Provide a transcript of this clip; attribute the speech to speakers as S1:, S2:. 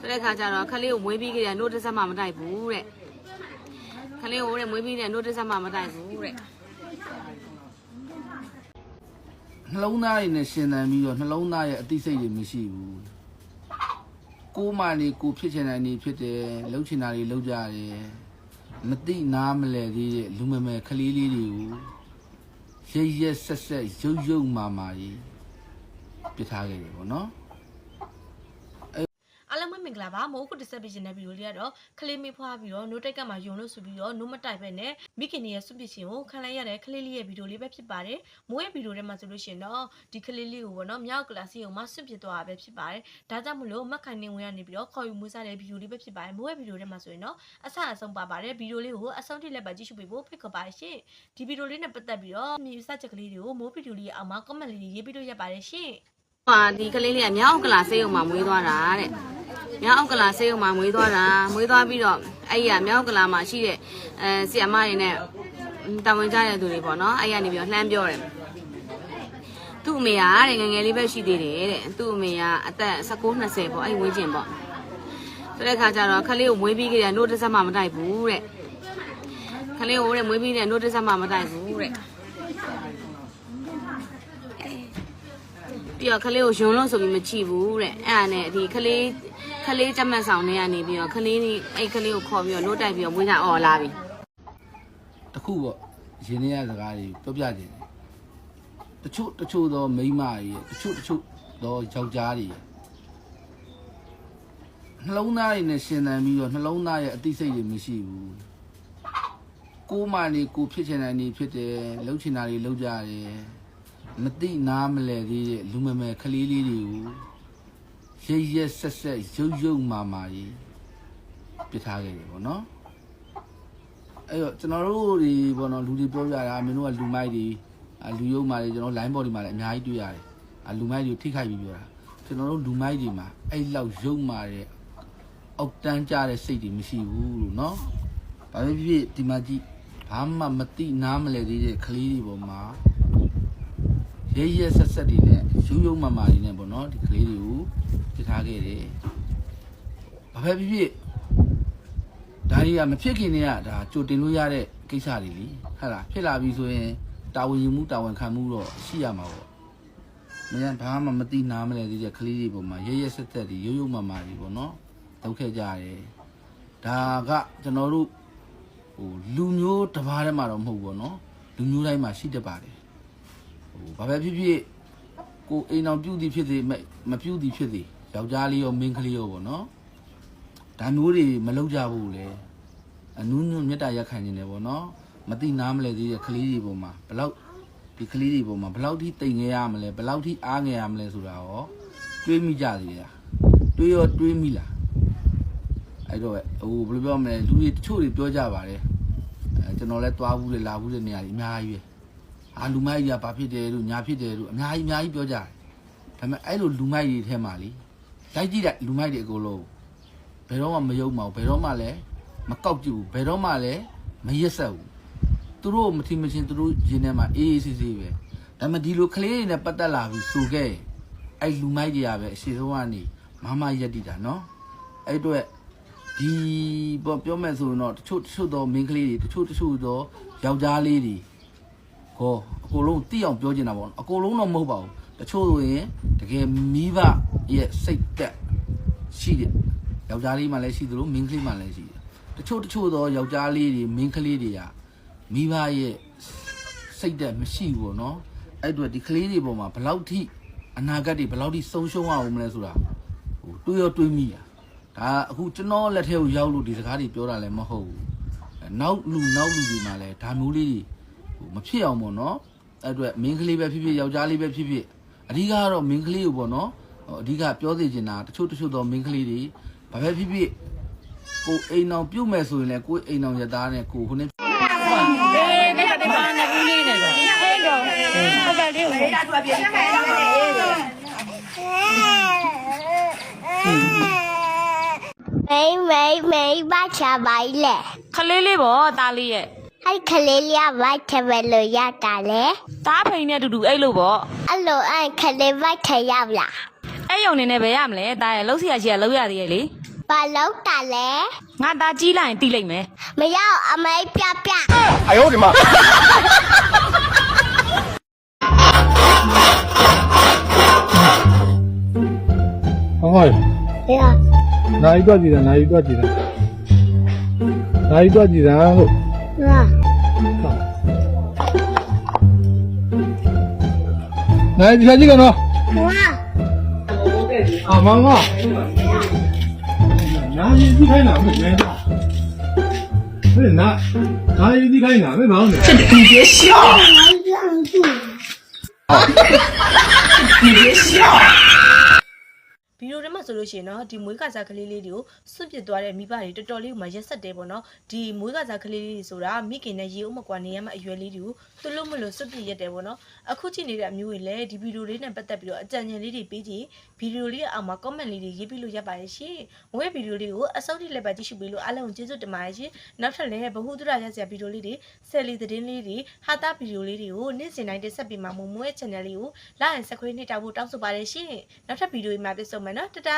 S1: ဆိုတဲ့ခါကျတော့ခလေးကိုမွေးပြီးကြတယ်နို့တစ်စက်မှမတိုက်ဘူးတဲ့ခလေးကိုတဲ့မွေးပြီးတဲ့နို့တစ်စက်မှမတိုက်ဘူးတဲ့
S2: နှလုံးသားတွေနဲ့ရှင်သန်ပြီးတော့နှလုံးသားရဲ့အသိစိတ်တွေမရှိဘူးကိုယ်မှနေကိုယ်ဖြစ်ချင်တိုင်းနေဖြစ်တယ်လှုပ်ချင်တာတွေလှုပ်ကြတယ်မသိနားမလဲသေးတဲ့လူမမယ်ကလေးလေးတွေကိုရရက်ဆက်ဆက်ရုပ်ရုပ်မာမာကြီးပြစ်ထားခဲ့တယ်ပေါ့နော်
S3: အားလုံးပဲမင်္ဂလာပါမိုးခုတစ်ဆက်ပြခြင်းတဲ့ဗီဒီယိုလေးကတော့ခလေးမေးဖွားပြီးတော့နိုးတိုက်ကမှယုံလို့ဆိုပြီးတော့နိုးမတိုက်ပဲနဲ့မိခင်တွေရဲ့စွန့်ပစ်ခြင်းကိုခံလိုက်ရတဲ့ခလေးလေးရဲ့ဗီဒီယိုလေးပဲဖြစ်ပါတယ်မိုးရဲ့ဗီဒီယိုထဲမှာဆိုလို့ရှိရင်တော့ဒီခလေးလေးကိုပေါ့နော်မြောက်ကလာစီအောင်မှစွန့်ပစ်သွားတာပဲဖြစ်ပါတယ်ဒါကြောင့်မလို့မက်ခိုင်နေဝင်ရနေပြီးတော့ခေါ်ယူမွေးစားတဲ့ဗီဒီယိုလေးပဲဖြစ်ပါတယ်မိုးရဲ့ဗီဒီယိုထဲမှာဆိုရင်တော့အဆအဆုံးပါပါတယ်ဗီဒီယိုလေးကိုအဆုံးထိလက်ပါကြည့်ရှုပေးဖို့ဖိတ်ခေါ်ပါတယ်ရှင်ဒီဗီဒီယိုလေးနဲ့ပတ်သက်ပြီးတော့မြေစချက်ကလေးတွေကိုမိုးဗီဒီယိုလေးရဲ့အောက်မှာ comment လေးရေးပြီးတော့ရပါတယ်ရှင်
S1: ဟိုဒီကလေးလေးကမြောက်ကလာဆေးရုံမှာမွေးသွားတာတဲ့ မြောက်ကလာဆေးရုံမှာမွေးသွားတာမွေးသွားပြီးတော့အဲ့ရမြောက်ကလာမှာရှိတဲ့အဲဆီယမတွေနဲ့တာဝန်ကျတဲ့သူတွေပေါ့နော်အဲ့ရနေပြီးတော့လှမ်းပြောတယ်သူ့အမေကတဲ့ငယ်ငယ်လေးပဲရှိသေးတယ်တဲ့သူ့အမေကအသက်19 20ပေါ့အဲ့ဝင်းကျင်ပေါ့ဆိုတဲ့ခါကျတော့ခလေးကိုမွေးပြီးကြတယ်နို့တစ်စက်မှမတိုက်ဘူးတဲ့ခလေးကိုတဲ့မွေးပြီးတဲ့နို့တစ်စက်မှမတိုက်ဘူးတဲ့ပြီးတော့ခလေးကိုယွန်းလို့ဆိုပြီးမကြည့်ဘူးတဲ့အဲ့ဒါနဲ့ဒီခလေး ခလေးတက်မတ်ဆောင်တွေကနေပြီးတော့ခလေးนี่အဲ့ခလေးကိုခေါ်ပြီးတော့လို့တိုက်ပြီးတော့မွေးကြအော်လာပြီ
S2: တခုပေါ့ရင်းနေရစကားတွေပြောပြခြင်းတချို့တချို့သောမိန်းမတွေတချို့တချို့သောယောက်ျားတွေနှလုံးသားတွေနဲ့ရှင်သန်ပြီးတော့နှလုံးသားရဲ့အသိစိတ်တွေမရှိဘူးကိုယ်မှနေကိုယ်ဖြစ်ချင်တိုင်းနေဖြစ်တယ်လှုပ်ချင်တာတွေလှုပ်ကြတယ်မသိနားမလဲသေးတဲ့လူမမယ်ကလေးလေးတွေကို ရရက်ဆက်ဆက်ရုပ်ရုပ်မာမာကြီးပြစ်ထားခဲ့တယ်ပေါ့နော်အဲ့တော့ကျွန်တော်တို့တွေဘောနော်လူတွေပြောပြတာမင်းတို့ကလူမိုက်တွေအာလူယုံမာတွေကျွန်တော် line board တွေမှာလည်းအများကြီးတွေ့ရတယ်အာလူမိုက်တွေထိခိုက်ပြီးပြောတာကျွန်တော်တို့လူမိုက်တွေမှာအဲ့လောက်ယုံမာတဲ့အောက်တန်းကြတဲ့စိတ်တွေမရှိဘူးလို့နော်ဘာပဲဖြစ်ဖြစ်ဒီမှာကြည့်ဘာမှမသိနားမလဲသေးတဲ့ကလေးတွေပေါ်မှာရဲရဲဆက်ဆက်တွေနဲ့ယူယုံမာမာတွေနဲ့ပေါ့နော်ဒီကလေးတွေကို ပြထားခဲ့တယ်ဘာပဲဖြစ်ဖြစ်ဒါကြီးကမဖြစ်ခင်တည်းကဒါကြိုတင်လို့ရတဲ့ကိစ္စတွေလीဟုတ်လားဖြစ်လာပြီဆိုရင်တာဝန်ယူမှုတာဝန်ခံမှုတော့ရှိရမှာပေါ့မင်းဘာမှမသိနားမလဲသေးတဲ့ကလေးတွေပေါ်မှာရရဆက်ဆက်တွေရုပ်ရုပ်မာမာတွေပေါ့နော်တောက်ခဲ့ကြရတယ်ဒါကကျွန်တော်တို့ဟိုလူမျိုးတစ်ပါးတည်းမှာတော့မဟုတ်ဘူးပေါ့နော်လူမျိုးတိုင်းမှာရှိတတ်ပါတယ်ဟိုဘာပဲဖြစ်ဖြစ်ကိုအိမ်အောင်ပြုတ်သည်ဖြစ်စေမမပြုတ်သည်ဖြစ်စေ ယောက်ျားလေးရောမိန်းကလေးရောပေါ့နော်ဒါမျိုးတွေမလုပ်ကြဘူးလေအနူးနူးမေတ္တာရက်ခံနေတယ်ပေါ့နော်မသိနားမလဲသေးတဲ့ကလေးတွေပေါ်မှာဘလောက်ဒီကလေးတွေပေါ်မှာဘလောက်ထိတိမ်ခဲ့ရမလဲဘလောက်ထိအားငယ်ရမလဲဆိုတာရောတွေးမိကြသေးလားတွေးရောတွေးမိလားအဲ့တော့ဟိုဘယ်လိုပြောမလဲလူတွေတချို့တွေပြောကြပါတယ်အဲကျွန်တော်လည်းသွားဘူးလေလာဘူးတဲ့နေရာကြီးအများကြီးပဲအာလူမိုက်ကြီးကဘာဖြစ်တယ်လို့ညာဖြစ်တယ်လို့အများကြီးအများကြီးပြောကြတယ်ဒါပေမဲ့အဲ့လိုလူမိုက်တွေထဲမှာလေ လိုက်ကြည့်လိုက်လူမိုက်တွေအကုန်လုံးဘယ်တော့မှမယုံပါဘူးဘယ်တော့မှလည်းမကောက်ကြည့်ဘူးဘယ်တော့မှလည်းမရက်ဆက်ဘူးသူတို့မထီမချင်းသူတို့ရင်ထဲမှာအေးအေးဆေးဆေးပဲဒါပေမဲ့ဒီလိုကလေးတွေနဲ့ပတ်သက်လာပြီးဆိုခဲ့ရင်အဲ့လူမိုက်တွေကပဲအရှိဆုံးကနေမမရက်တိတာနော်အဲ့အတွက်ဒီပေါ့ပြောမယ်ဆိုရင်တော့တချို့တချို့သောမိန်းကလေးတွေတချို့တချို့သောယောက်ျားလေးတွေဟောအကုန်လုံးတိအောင်ပြောချင်တာပေါ့အကုန်လုံးတော့မဟုတ်ပါဘူးတချို့ဆိုရင်တကယ်မိဘ ရဲ့စိတ်သက်ရှိတယ်ယောက်ျားလေးမှလည်းရှိသလိုမိန်းကလေးမှလည်းရှိတယ်တချို့တချို့သောယောက်ျားလေးတွေမိန်းကလေးတွေကမိဘရဲ့စိတ်သက်မရှိဘူးပေါ့နော်အဲ့အတော့ဒီကလေးတွေပေါ်မှာဘယ်လောက်ထိအနာဂတ်တွေဘယ်လောက်ထိဆုံးရှုံးအောင်မလဲဆိုတာဟိုတွေးရောတွေးမိတာဒါအခုကျွန်တော်လက်ထဲကိုရောက်လို့ဒီစကားတွေပြောတာလည်းမဟုတ်ဘူးအဲနောက်လူနောက်လူတွေမှလည်းဒါမျိုးလေးတွေဟိုမဖြစ်အောင်ပေါ့နော်အဲ့အတော့မိန်းကလေးပဲဖြစ်ဖြစ်ယောက်ျားလေးပဲဖြစ်ဖြစ်အဓိကကတော့မိန်းကလေးကိုပေါ့နော်ဟို အဓိကပြောစီချင်တာတချို့တချို့သောမိန်းကလေးတွေဘာပဲဖြစ်ဖြစ်ကိုအိမ်အောင်ပြုတ်မယ်ဆိုရင်လည်းကိုအိမ်အောင်ရသားနဲ့ကိုခုနေ
S4: မေမေမေဘာချပါလဲ
S5: ခလေးလေးပေါ့တာလေးရဲ့
S4: အဲ့ခလေးလေးကဘာချပဲလို့ရတာလဲ
S5: တားဖိန်နဲ့အတူတူအဲ့လိုပေါ့
S4: အဲ့လိုအဲ့ခလေးဘာချရောက်လား
S5: အဲ့ယုံနေနဲ့ပဲရမလဲတာရဲ့လှုပ်ဆရာကြီးကလှုပ်ရသေးရဲ့လေ
S4: ဘာလောက်တာလဲ
S5: ငါသားကြီးလိုက်ရင်တီးလိုက်မယ်
S4: မရအောင်အမိုက်ပြပြ
S6: 哎呦我的妈！
S7: ဟော
S4: ဟေး
S7: နိုင်တွက်ကြည့်တာနိုင်တွက်ကြည့်တာနိုင်တွက်ကြည့်တာလို့
S4: ဟာ
S7: နိုင်ဒီစားကြည့်ကနော်ဟာ င်ဒီခိုင်းတာမင်းမဲဘယ်နာနားရင်ဒီခိုင်းတာမင်းမောင်နေ
S3: ဗီ ဆိုလို့ရှိရင်တော့ဒီမွေးကစားကလေးလေးတွေကိုစွန့်ပစ်သွားတဲ့မိဘတွေတော်တော်လေးကိုမှရက်ဆက်တယ်ပေါ့နော်ဒီမွေးကစားကလေးလေးတွေဆိုတာမိခင်နဲ့ရေအုပ်မကွာနေရမှအရွယ်လေးတွေကိုသူလို့မလို့စွန့်ပစ်ရက်တယ်ပေါ့နော်အခုကြည့်နေတဲ့အမျိုးတွေလည်းဒီဗီဒီယိုလေးနဲ့ပတ်သက်ပြီးတော့အကြံဉာဏ်လေးတွေပေးကြည့်ဗီဒီယိုလေးရဲ့အောက်မှာ comment လေးတွေရေးပြီးလို့ရပါတယ်ရှင်မွေးဗီဒီယိုလေးကိုအစောထိလည်းပဲကြည့်ရှုပေးလို့အားလုံးကိုကျေးဇူးတင်ပါတယ်ရှင်နောက်ထပ်လည်းဗဟုသုတရရစရာဗီဒီယိုလေးတွေဆယ်လီသတင်းလေးတွေဟာတာဗီဒီယိုလေးတွေကိုနေ့စဉ်တိုင်းတင်ဆက်ပေးမှာမို့မွေး channel လေးကို like and subscribe နှိပ်တောက်ဖို့တောင်းဆိုပါတယ်ရှင်နောက်ထပ်ဗီဒီယိုမှာပြန်ဆုံမယ်နော်တတား